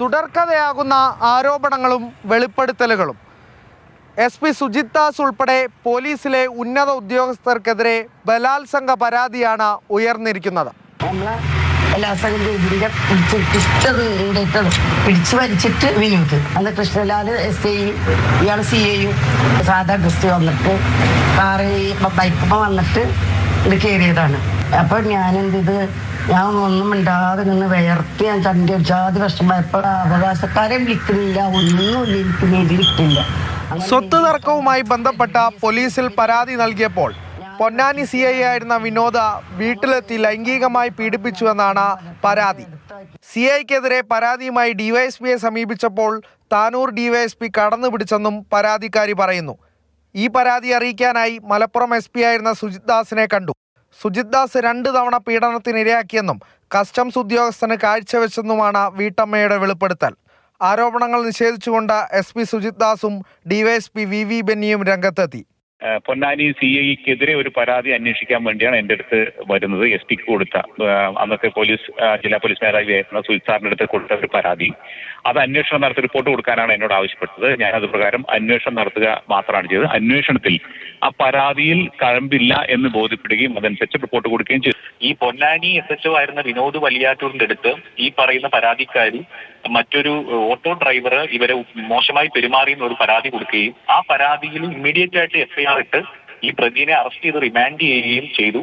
തുടർക്കഥയാകുന്ന ആരോപണങ്ങളും വെളിപ്പെടുത്തലുകളും. S P Sujith ഉൾപ്പെടെ പോലീസിലെ ഉന്നത ഉദ്യോഗസ്ഥർക്കെതിരെ ബലാത്സംഗ പരാതിയാണ് ഉയർന്നിരിക്കുന്നത്. സംഘത്തിന്റെ ഇതിന്റെ പിടിച്ചിട്ട് ഉണ്ടായിട്ടത് പിടിച്ചു വലിച്ചിട്ട് വിനോദ് അന്ന് കൃഷ്ണലാൽ എസ് ഐ ഇയാൾ സി എയും സാധാ ഡ്രസ് വന്നിട്ട് കാറ് ബൈക്കുമ്പോൾ വന്നിട്ട് ഇത് കയറിയതാണ്. അപ്പൊ ഞാൻ എന്ത് ഇത് ഞാൻ ഒന്നും മിണ്ടാതെ നിന്ന് വേർത്തി ഞാൻ ചണ്ടി അടിച്ചാതെ വിഷമയപ്പോൾ അവകാശക്കാരെ വിളിക്കുന്നില്ല ഒന്നും എനിക്ക് നേടിയിട്ടില്ല സ്വത്ത് തർക്കവുമായി ബന്ധപ്പെട്ട പോലീസിൽ പരാതി നൽകിയപ്പോൾ പൊന്നാനി സി ഐ ആയിരുന്ന വിനോദ വീട്ടിലെത്തി ലൈംഗികമായി പീഡിപ്പിച്ചുവെന്നാണ് പരാതി. സി ഐക്കെതിരെ പരാതിയുമായി ഡിവൈഎസ്പിയെ സമീപിച്ചപ്പോൾ താനൂർ ഡിവൈഎസ്പി കടന്നു പിടിച്ചെന്നും പരാതിക്കാരി പറയുന്നു. ഈ പരാതി അറിയിക്കാനായി മലപ്പുറം എസ് പി ആയിരുന്ന സുജിത് ദാസിനെ കണ്ടു. സുജിത് ദാസ് രണ്ട് തവണ പീഡനത്തിനിരയാക്കിയെന്നും കസ്റ്റംസ് ഉദ്യോഗസ്ഥന് കാഴ്ചവെച്ചെന്നുമാണ് വീട്ടമ്മയുടെ വെളിപ്പെടുത്തൽ. ആരോപണങ്ങൾ നിഷേധിച്ചുകൊണ്ട് എസ് പി സുജിത് ദാസും ഡിവൈഎസ്പി വി വി ബെന്നിയും രംഗത്തെത്തി. പൊന്നാനി സി ഐക്കെതിരെ ഒരു പരാതി അന്വേഷിക്കാൻ വേണ്ടിയാണ് എന്റെ അടുത്ത് വരുന്നത്. എസ് പിക്ക് കൊടുത്ത അന്നത്തെ പോലീസ് ജില്ലാ പോലീസ് മേധാവി ആയിരുന്ന സാറിന്റെ അടുത്ത് കൊടുത്ത ഒരു പരാതി. അത് അന്വേഷണം നടത്തി റിപ്പോർട്ട് കൊടുക്കാനാണ് എന്നോട് ആവശ്യപ്പെട്ടത്. ഞാൻ അത് പ്രകാരം അന്വേഷണം നടത്തുക മാത്രമാണ് ചെയ്തത്. അന്വേഷണത്തിൽ ആ പരാതിയിൽ കഴമ്പില്ല എന്ന് ബോധ്യപ്പെടുകയും അതനുസരിച്ച് റിപ്പോർട്ട് കൊടുക്കുകയും ചെയ്തു. ഈ പൊന്നാനി എസ് എച്ച് ആയിരുന്ന വിനോദ് വലിയാറ്റൂരിന്റെ അടുത്ത് ഈ പറയുന്ന പരാതിക്കാരി മറ്റൊരു ഓട്ടോ ഡ്രൈവർ ഇവരെ മോശമായി പെരുമാറി എന്നൊരു പരാതി കൊടുക്കുകയും ആ പരാതിയിൽ ഇമ്മീഡിയറ്റ് ആയിട്ട് എഫ്ഐആർ ഇട്ട് ഈ പ്രതിനെ അറസ്റ്റ് ചെയ്ത് റിമാൻഡ് ചെയ്യുകയും ചെയ്തു.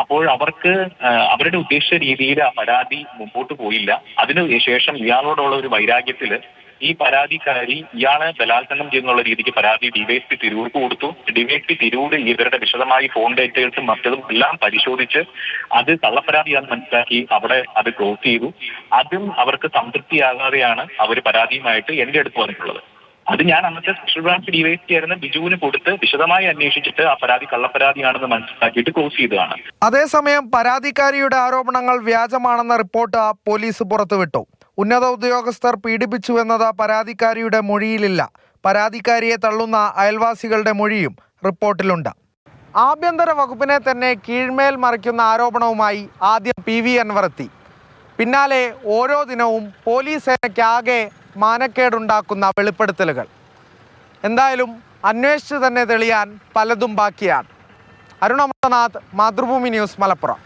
അപ്പോൾ അവർക്ക് അവരുടെ ഉദ്ദേശിച്ച രീതിയിൽ ആ പരാതി മുമ്പോട്ട് പോയില്ല. അതിനു ശേഷം ഇയാളോടുള്ള ഒരു വൈരാഗ്യത്തിൽ ഈ പരാതിക്കാരി ഇയാളെ ബലാത്സംഗം ചെയ്യുന്നുള്ള രീതിക്ക് പരാതി ഡിവൈഎസ്പി തിരൂർക്ക് കൊടുത്തു. ഡിവൈഎസ്പി തിരൂര് ഇവരുടെ വിശദമായി ഫോൺ ഡേറ്റേഴ്സും മറ്റതും എല്ലാം പരിശോധിച്ച് അത് കള്ളപ്പരാതിയാണെന്ന് മനസ്സിലാക്കി അവിടെ അത് ക്ലോസ് ചെയ്തു. അതും അവർക്ക് സംതൃപ്തിയാകാതെയാണ് അവർ പരാതിയുമായിട്ട് എന്റെ അടുത്ത് വന്നിട്ടുള്ളത്. അത് ഞാൻ അന്നത്തെ സ്പെഷ്യൽ ബ്രാഞ്ച് ഡിവൈഎസ്പി ആയിരുന്ന ബിജുവിന് കൊടുത്ത് വിശദമായി അന്വേഷിച്ചിട്ട് ആ പരാതി കള്ളപ്പരാതിയാണെന്ന് മനസ്സിലാക്കിയിട്ട് ക്ലോസ് ചെയ്തതാണ്. അതേസമയം പരാതിക്കാരിയുടെ ആരോപണങ്ങൾ വ്യാജമാണെന്ന റിപ്പോർട്ട് പോലീസ് പുറത്തുവിട്ടു. ഉന്നത ഉദ്യോഗസ്ഥർ പീഡിപ്പിച്ചുവെന്നത് പരാതിക്കാരിയുടെ മൊഴിയിലില്ല. പരാതിക്കാരിയെ തള്ളുന്ന അയൽവാസികളുടെ മൊഴിയും റിപ്പോർട്ടിലുണ്ട്. ആഭ്യന്തര വകുപ്പിനെ തന്നെ കീഴ്മേൽ മറിക്കുന്ന ആരോപണവുമായി ആദ്യം പി വി അൻവറത്തി. പിന്നാലെ ഓരോ ദിനവും പോലീസ് സേനയ്ക്കാകെ മാനക്കേടുണ്ടാക്കുന്ന വെളിപ്പെടുത്തലുകൾ. എന്തായാലും അന്വേഷിച്ച് തന്നെ തെളിയാൻ പലതും ബാക്കിയാണ്. അരുണ മാതൃഭൂമി ന്യൂസ് മലപ്പുറം.